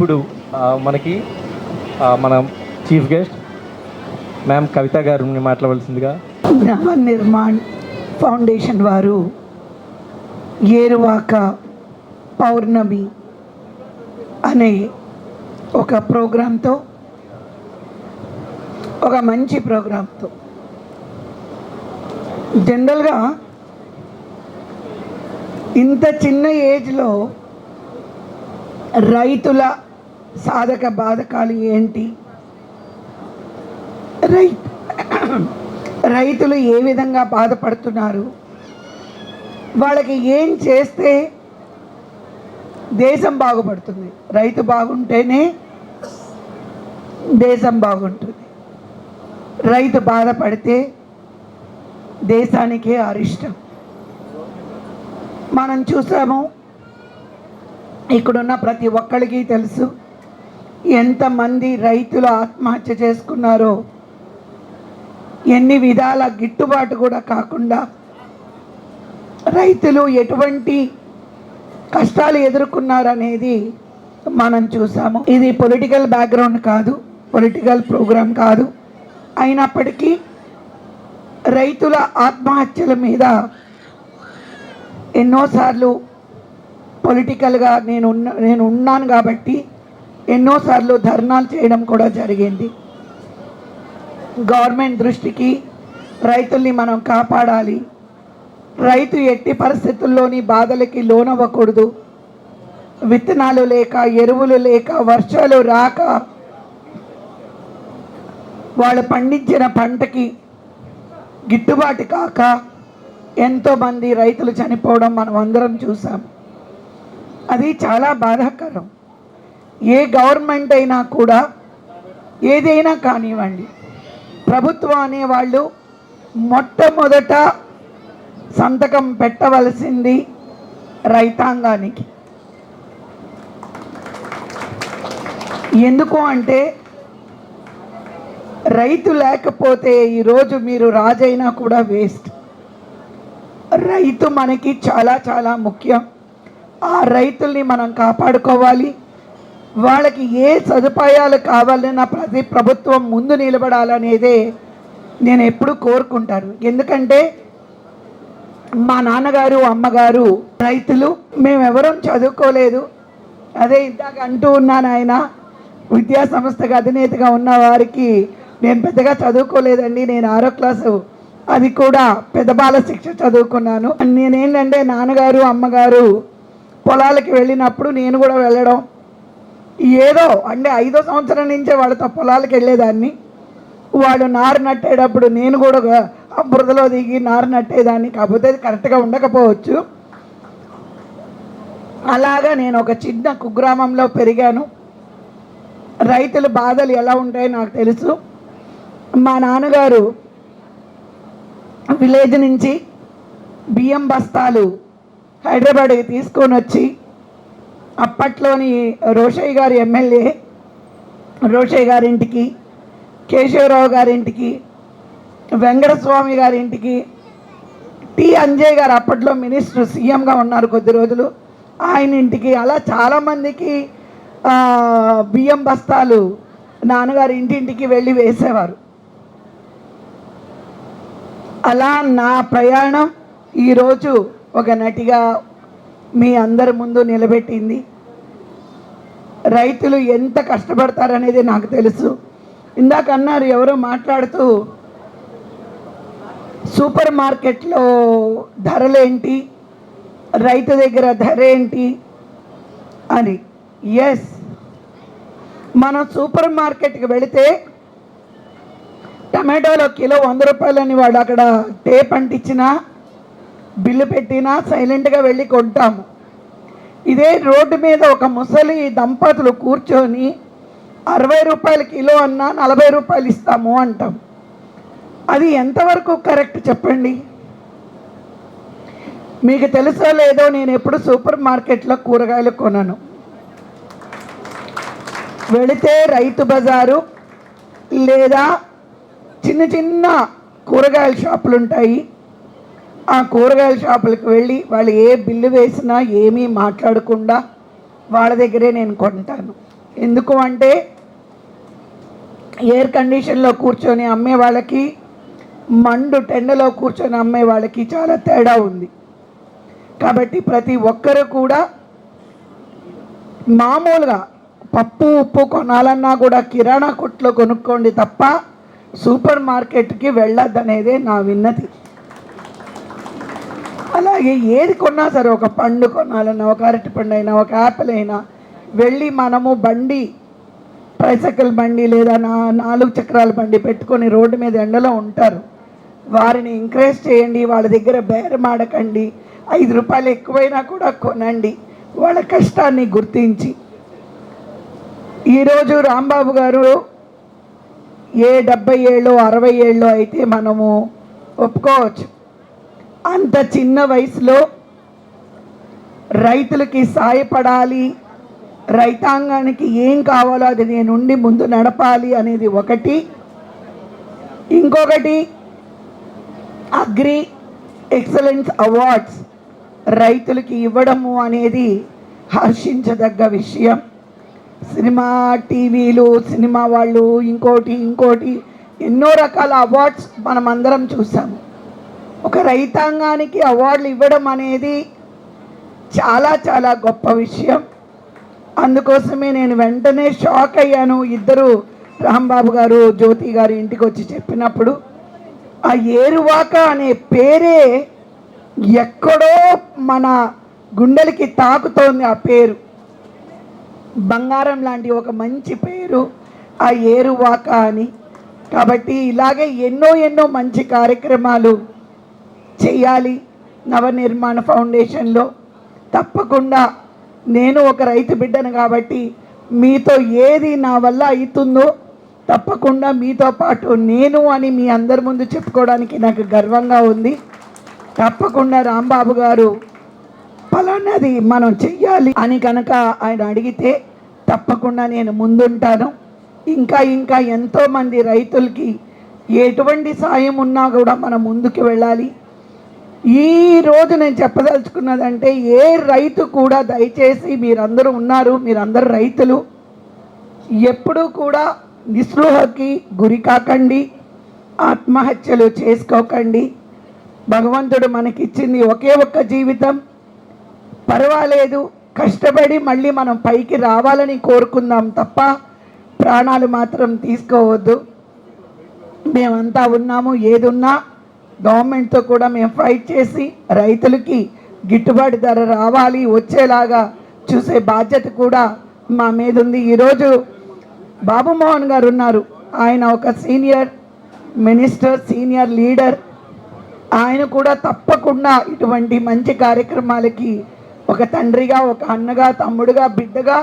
ఇప్పుడు మనకి మన చీఫ్ గెస్ట్ మ్యామ్ కవిత గారు మాట్లాడవలసిందిగా. గ్రామ నిర్మాణ్ ఫౌండేషన్ వారు ఏరువాక పౌర్ణమి అనే ఒక ప్రోగ్రాంతో ఒక మంచి ప్రోగ్రాంతో. జనరల్గా ఇంత చిన్న ఏజ్లో రైతుల సాధక బాధకాలు ఏంటి? రైతు రైతులు ఏ విధంగా బాధపడుతున్నారు? వాళ్ళకి ఏం చేస్తే దేశం బాగుపడుతుంది? రైతు బాగుంటేనే దేశం బాగుంటుంది. రైతు బాధపడితే దేశానికే అరిష్టం. మనం చూసాము ఇక్కడున్న ప్రతి ఒక్కరికి తెలుసు ఎంతమంది రైతులు ఆత్మహత్య చేసుకున్నారో ఎన్ని విధాల గిట్టుబాటు కూడా కాకుండా రైతులు ఎటువంటి కష్టాలు ఎదుర్కొన్నారనేది మనం చూసాము. ఇది పొలిటికల్ బ్యాక్గ్రౌండ్ కాదు పొలిటికల్ ప్రోగ్రాం కాదు. అయినప్పటికీ రైతుల ఆత్మహత్యల మీద ఎన్నోసార్లు పొలిటికల్గా నేను ఉన్న నేను ఉన్నాను కాబట్టి ఎన్నోసార్లు ధర్నాలు చేయడం కూడా జరిగింది. గవర్నమెంట్ దృష్టికి రైతుల్ని మనం కాపాడాలి. రైతు ఎట్టి పరిస్థితుల్లోని బాధలకి లోనవ్వకూడదు. విత్తనాలు లేక ఎరువులు లేక వర్షాలు రాక వాళ్ళు పండించిన పంటకి గిట్టుబాటు కాక ఎంతోమంది రైతులు చనిపోవడం మనం అందరం చూసాం. అది చాలా బాధాకరం. ఏ గవర్నమెంట్ అయినా కూడా ఏదైనా కానివ్వండి ప్రభుత్వం అనేవాళ్ళు మొట్టమొదట సంతకం పెట్టవలసింది రైతాంగానికి. ఎందుకు అంటే రైతు లేకపోతే ఈరోజు మీరు రాజైనా కూడా వేస్ట్. రైతు మనకి చాలా చాలా ముఖ్యం. ఆ రైతుల్ని మనం కాపాడుకోవాలి. వాళ్ళకి ఏ సదుపాయాలు కావాలన్నా ప్రతి ప్రభుత్వం ముందు నిలబడాలనేదే నేను ఎప్పుడు కోరుకుంటాను. ఎందుకంటే మా నాన్నగారు అమ్మగారు రైతులు మేమెవరం చదువుకోలేదు. అదే ఇందాక అంటూ ఉన్నాను ఆయన విద్యా సంస్థకు అధినేతగా ఉన్న వారికి నేను పెద్దగా చదువుకోలేదండి నేను ఆరో క్లాసు. అది కూడా పెద్దబాల శిక్ష చదువుకున్నాను. నేనేంటంటే నాన్నగారు అమ్మగారు పొలాలకి వెళ్ళినప్పుడు నేను కూడా వెళ్ళడం ఏదో అంటే ఐదో సంవత్సరం నుంచే వాళ్ళతో పొలాలకు వెళ్ళేదాన్ని. వాడు నారు నట్టేటప్పుడు నేను కూడా ఆ బురదలో దిగి నారు నట్టేదాన్ని. కాకపోతే అది కరెక్ట్గా ఉండకపోవచ్చు. అలాగా నేను ఒక చిన్న కుగ్రామంలో పెరిగాను. రైతుల బాధలు ఎలా ఉంటాయో నాకు తెలుసు. మా నాన్నగారు విలేజ్ నుంచి బియ్యం బస్తాలు హైదరాబాద్కి తీసుకొని వచ్చి అప్పట్లోని రోషయ్య గారి ఎమ్మెల్యే రోషయ్య గారింటికి కేశవరావు గారింటికి వెంకటస్వామి గారింటికి టి అంజయ్ గారు అప్పట్లో మినిస్టర్ సీఎంగా ఉన్నారు కొద్ది రోజులు. ఆయన ఇంటికి అలా చాలామందికి బియ్యం బస్తాలు నాన్నగారి ఇంటింటికి వెళ్ళి వేసేవారు. అలా నా ప్రయాణం ఈరోజు ఒక నటిగా మీ అందరి ముందు నిలబెట్టింది. రైతులు ఎంత కష్టపడతారనేది నాకు తెలుసు. ఇందాక అన్నారు ఎవరో మాట్లాడుతూ సూపర్ మార్కెట్లో ధరలేంటి? రైతు దగ్గర ధర ఏంటి అని. ఎస్ మనం సూపర్ మార్కెట్కి వెళితే టమాటోలో కిలో వంద రూపాయలని వాడు అక్కడ టేప్ అంటించినా బిల్లు పెట్టినా సైలెంట్గా వెళ్ళి కొంటాము. ఇదే రోడ్డు మీద ఒక ముసలి దంపతులు కూర్చొని అరవై రూపాయల కిలో అన్నా నలభై రూపాయలు ఇస్తాము అంటాం. అది ఎంతవరకు కరెక్ట్ చెప్పండి? మీకు తెలుసో లేదో నేను ఎప్పుడు సూపర్ మార్కెట్లో కూరగాయలు కొనను. వెళితే రైతు బజారు లేదా చిన్న చిన్న కూరగాయల షాపులు ఉంటాయి ఆ కూరగాయల షాపులకు వెళ్ళి వాళ్ళు ఏ బిల్లు వేసినా ఏమీ మాట్లాడకుండా వాళ్ళ దగ్గరే నేను కొంటాను. ఎందుకు అంటే ఎయిర్ కండిషన్లో కూర్చొని అమ్మే వాళ్ళకి మండు టెండలో కూర్చొని అమ్మే వాళ్ళకి చాలా తేడా ఉంది. కాబట్టి ప్రతి ఒక్కరు కూడా మామూలుగా పప్పు ఉప్పు కొనాలన్నా కూడా కిరాణా కొట్లో కొనుక్కోండి తప్ప సూపర్ మార్కెట్కి వెళ్ళొద్దనేదే నా విన్నతి. అలాగే ఏది కొన్నా సరే ఒక పండు కొనాలన్నా ఒక అరటి పండు అయినా ఒక యాపిల్ అయినా వెళ్ళి మనము బండి ట్రైసైకిల్ బండి లేదా నా నాలుగు చక్రాల బండి పెట్టుకొని రోడ్డు మీద ఎండలో ఉంటారు. వారిని ఎంకరేజ్ చేయండి వాళ్ళ దగ్గర బేరం ఆడకండి ఐదు రూపాయలు ఎక్కువైనా కూడా కొనండి. వాళ్ళ కష్టాన్ని గుర్తించి. ఈరోజు రాంబాబు గారు ఏ డెబ్బై ఏళ్ళు అరవై ఏళ్ళు అయితే మనము ఒప్పుకోవచ్చు. అంత చిన్న వయసులో రైతులకి సాయపడాలి రైతాంగానికి ఏం కావాలో అది నేనుండి ముందు నడపాలి అనేది ఒకటి. ఇంకొకటి అగ్రి ఎక్సలెన్స్ అవార్డ్స్ రైతులకి ఇవ్వడము అనేది హర్షించదగ్గ విషయం. సినిమా టీవీలు సినిమా వాళ్ళు ఇంకోటి ఇంకోటి ఎన్నో రకాల అవార్డ్స్ మనం అందరం చూసాము. ఒక రైతాంగానికి అవార్డులు ఇవ్వడం అనేది చాలా చాలా గొప్ప విషయం. అందుకోసమే నేను వెంటనే షాక్ అయ్యాను. ఇద్దరు రాంబాబు గారు జ్యోతి గారు ఇంటికి వచ్చి చెప్పినప్పుడు ఆ ఏరువాక అనే పేరే ఎక్కడో మన గుండెలకి తాకుతోంది ఆ పేరు. బంగారం లాంటి ఒక మంచి పేరు ఆ ఏరువాక అని. కాబట్టి ఇలాగే ఎన్నో ఎన్నో మంచి కార్యక్రమాలు చేయాలి నవనిర్మాణ ఫౌండేషన్లో. తప్పకుండా నేను ఒక రైతు బిడ్డను కాబట్టి మీతో ఏది నా వల్ల అవుతుందో తప్పకుండా మీతో పాటు నేను అని మీ అందరి ముందు చెప్పుకోవడానికి నాకు గర్వంగా ఉంది. తప్పకుండా రాంబాబు గారు ఫలానాది మనం చెయ్యాలి అని కనుక ఆయన అడిగితే తప్పకుండా నేను ముందుంటాను. ఇంకా ఇంకా ఎంతోమంది రైతులకి ఎటువంటి సాయం ఉన్నా కూడా మనం ముందుకు వెళ్ళాలి. ఈ రోజు నేను చెప్పదలుచుకున్నదంటే ఏ రైతు కూడా దయచేసి మీరందరూ ఉన్నారు మీరందరూ రైతులు. ఎప్పుడూ కూడా నిస్పృహకి గురి కాకండి ఆత్మహత్యలు చేసుకోకండి. భగవంతుడు మనకిచ్చింది ఒకే ఒక్క జీవితం. పర్వాలేదు కష్టపడి మళ్ళీ మనం పైకి రావాలని కోరుకుందాం తప్ప ప్రాణాలు మాత్రం తీసుకోవద్దు. మేమంతా ఉన్నాము ఏదున్నా గవర్నమెంట్తో కూడా మేము ఫైట్ చేసి రైతులకి గిట్టుబాటు ధర రావాలి వచ్చేలాగా చూసే బాధ్యత కూడా మా మీద ఉంది. ఈరోజు బాబు మోహన్ గారు ఉన్నారు. ఆయన ఒక సీనియర్ మినిస్టర్ సీనియర్ లీడర్. ఆయన కూడా తప్పకుండా ఇటువంటి మంచి కార్యక్రమాలకి ఒక తండ్రిగా ఒక అన్నగా తమ్ముడుగా బిడ్డగా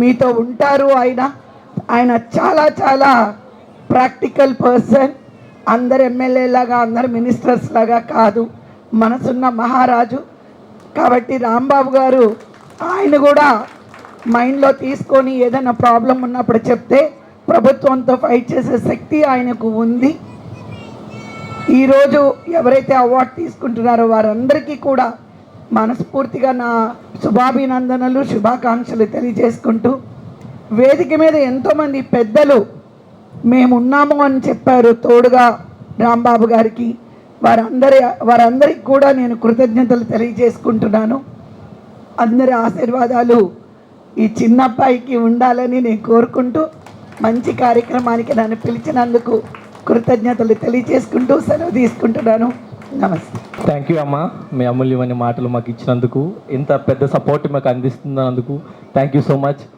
మీతో ఉంటారు. ఆయన ఆయన చాలా చాలా ప్రాక్టికల్ పర్సన్. అందరు ఎమ్మెల్యే లాగా అందరు మినిస్టర్స్ లాగా కాదు. మనసున్న మహారాజు. కాబట్టి రాంబాబు గారు ఆయన కూడా మైండ్లో తీసుకొని ఏదైనా ప్రాబ్లం ఉన్నప్పుడు చెప్తే ప్రభుత్వంతో ఫైట్ చేసే శక్తి ఆయనకు ఉంది. ఈరోజు ఎవరైతే అవార్డు తీసుకుంటున్నారో వారందరికీ కూడా మనస్ఫూర్తిగా నా శుభాభినందనలు శుభాకాంక్షలు తెలియజేసుకుంటూ వేదిక మీద ఎంతోమంది పెద్దలు మేము ఉన్నాము అని చెప్పారు తోడుగా రాంబాబు గారికి. వారందరి వారందరికి కూడా నేను కృతజ్ఞతలు తెలియజేసుకుంటున్నాను. అందరి ఆశీర్వాదాలు ఈ చిన్నప్పాయికి ఉండాలని నేను కోరుకుంటూ మంచి కార్యక్రమానికి నన్ను పిలిచినందుకు కృతజ్ఞతలు తెలియజేసుకుంటూ సెలవు తీసుకుంటున్నాను. నమస్తే. థ్యాంక్ యూ అమ్మ. మీ అమూల్యమైన మాటలు మాకు ఇచ్చినందుకు ఇంత పెద్ద సపోర్ట్ మాకు అందిస్తున్నందుకు. Thank you so much